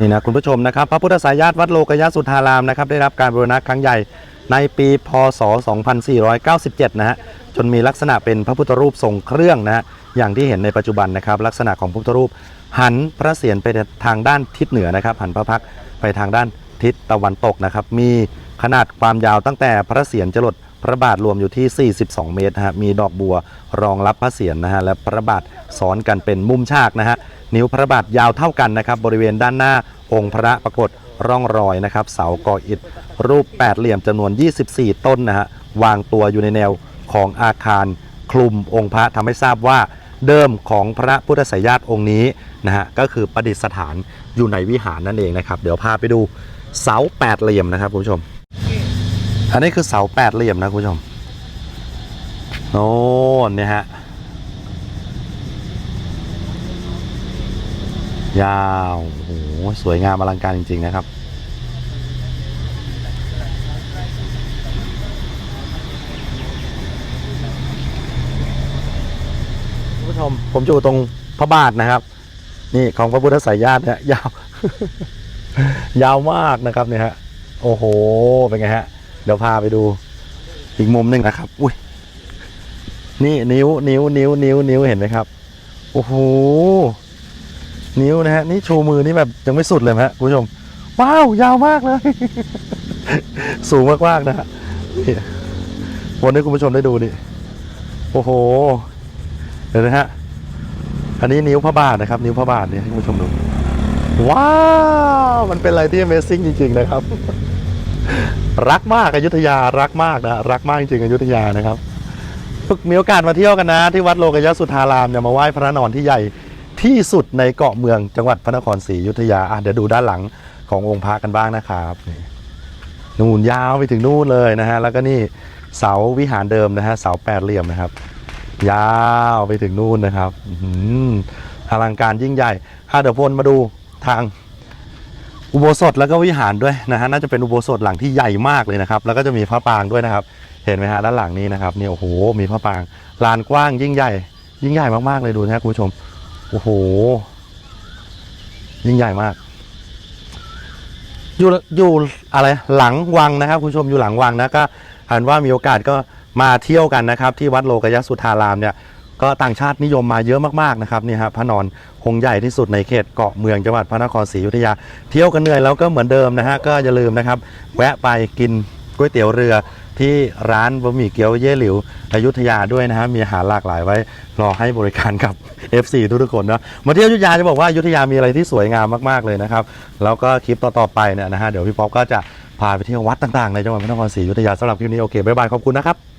นี่นะคุณผู้ชมนะครับ พระพุทธสายญาติวัดโลกยสุธารามนะครับได้รับการบูรณะครั้งใหญ่ในปีพศ 2497 นะฮะจนมีลักษณะเป็นพระพุทธรูปทรงเครื่องนะฮะอย่างที่เห็นในปัจจุบันนะครับ ลักษณะของพระพุทธรูปหันพระเศียรไปทางด้านทิศเหนือนะครับ หันพระพักไปทางด้านทิศตะวันตกนะครับ มีขนาดความยาวตั้งแต่พระเศียรจรด พระบาทรวมอยู่ที่ 42 เมตรฮะมีดอกบัวรองรับพระเศียรนะฮะและพระบาทซ้อนกันเป็นมุมฉากนะฮะนิ้วพระบาทยาวเท่ากันนะครับบริเวณด้านหน้าองค์พระปรากฏร่องรอยนะครับเสาก่ออิฐรูปแปดเหลี่ยมจำนวน 24 ต้นนะฮะวางตัวอยู่ในแนวของอาคารคลุมองค์พระทำให้ทราบว่าเดิมของพระพุทธสยาติองค์นี้นะฮะก็คือประดิษฐานอยู่ในวิหารนั่นเองนะครับ เดี๋ยวพาไปดูเสาแปดเหลี่ยมนะครับคุณผู้ชม อันนี้คือเสาแปดเหลี่ยมนะคุณผู้ชมโน่นเนี่ยฮะ ยาวโอ้โหสวยงามอลังการจริง ๆ นะครับ คุณผู้ชม ผมอยู่ตรงพระบาทนะครับ นี่ของพระพุทธสายญาติเนี่ยยาว ยาวมากนะครับเนี่ยฮะ โอ้โห เป็นไงฮะ เดี๋ยวพาไปดูอีกมุมหนึ่งนะครับ อุ้ย นี่นิ้ว นิ้ว นิ้ว นิ้ว นิ้ว เห็นไหมครับ โอ้โห นิ้วนะฮะ นี่ชูมือนี่แบบยังไม่สุดเลยฮะคุณผู้ชม ว้าว ยาวมากเลย สูงมากๆนะฮะวันนี้คุณผู้ชมได้ดูดิ โอ้โหเดี๋ยวนะฮะ อันนี้นิ้วพระบาทนะครับ นิ้วพระบาทเนี่ยให้คุณผู้ชมดู ว้าว มันเป็นอะไรที่ Amazing จริง ๆ นะครับ รักมากอยุธยารักมากนะรักมากจริงๆอยุธยานะครับฝึกมีโอกาสมาเที่ยวกันนะ ที่วัดโลกยสุธารามเนี่ยมาไหว้พระนอนที่ใหญ่ที่สุดในเกาะเมืองจังหวัดพระนครศรีอยุธยาอะเดี๋ยวดูด้านหลังขององค์พระกันบ้างนะครับนี่นู่นยาวไปถึงนู่นเลยนะฮะแล้วก็นี่เสาวิหารเดิมนะฮะเสาแปดเหลี่ยมนะครับ ยาวไปถึงนู่นนะครับอื้อหืออลังการยิ่งใหญ่อะเดี๋ยวพลมาดูทาง อุโบสถแล้วก็วิหารด้วยนะฮะน่าจะเป็นอุโบสถหลังที่ใหญ่มากเลยนะครับแล้วก็จะมีพระปางด้วยนะครับ เห็นไหมฮะด้านหลังนี้นะครับนี่โอ้โหมีพระปางลานกว้างยิ่งใหญ่ ยิ่งใหญ่มากๆเลยดูนะฮะคุณผู้ชมโอ้โห ยิ่งใหญ่มาก อยู่อยู่อะไรหลังวังนะครับ คุณผู้ชมอยู่หลังวังนะก็หันว่ามีโอกาสก็มาเที่ยวกันนะครับ ที่วัดโลกยสุธารามเนี่ย ก็ต่างชาตินิยมมาเยอะมากๆนะครับนี่ฮะพระนอนคงใหญ่ที่สุดในเขตเกาะเมืองจังหวัดพระนครศรีอยุธยา เที่ยวกันเหนื่อยแล้วก็เหมือนเดิมนะฮะก็อย่าลืมนะครับ แวะไปกินก๋วยเตี๋ยวเรือที่ร้านบะหมี่เกี๊ยวเย่หลิวอยุธยาด้วยนะฮะมีอาหารหลากหลายไว้รอให้บริการกับ FC ทุกๆคนเนาะมาเที่ยวอยุธยาจะบอกว่าอยุธยามีอะไรที่สวยงามมากๆเลยนะครับแล้วก็คลิปต่อๆไปเนี่ยนะฮะเดี๋ยวพี่ป๊อปก็จะพาไปเที่ยววัดต่างๆในจังหวัดพระนครศรีอยุธยาสำหรับคลิปนี้โอเคบ๊ายบายขอบคุณนะครับ